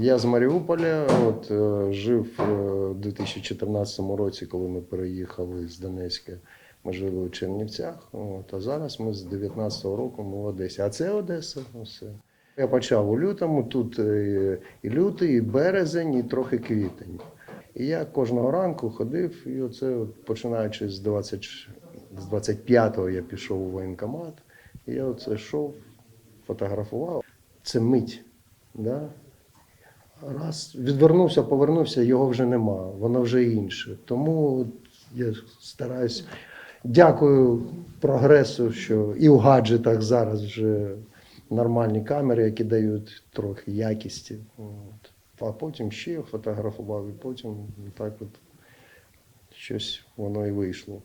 Я з Маріуполя, от, е, жив е, у 2014 році, коли ми переїхали з Донецька. Ми жили у Чернівцях, от, а зараз ми з 19-го року ми в Одесі. А це Одеса. Все. Я почав у лютому, тут е, і лютий, і березень, і трохи квітень. І я кожного ранку ходив, і оце, от, починаючи з 20, з 25-го я пішов у воєнкомат, і я оце йшов, фотографував. Це мить. Да? Раз відвернувся, повернувся, його вже нема, воно вже інше. Тому я стараюсь. Дякую прогресу, що і в гаджетах зараз вже нормальні камери, які дають трохи якісті. От. А потім ще фотографував, і потім так от щось воно і вийшло.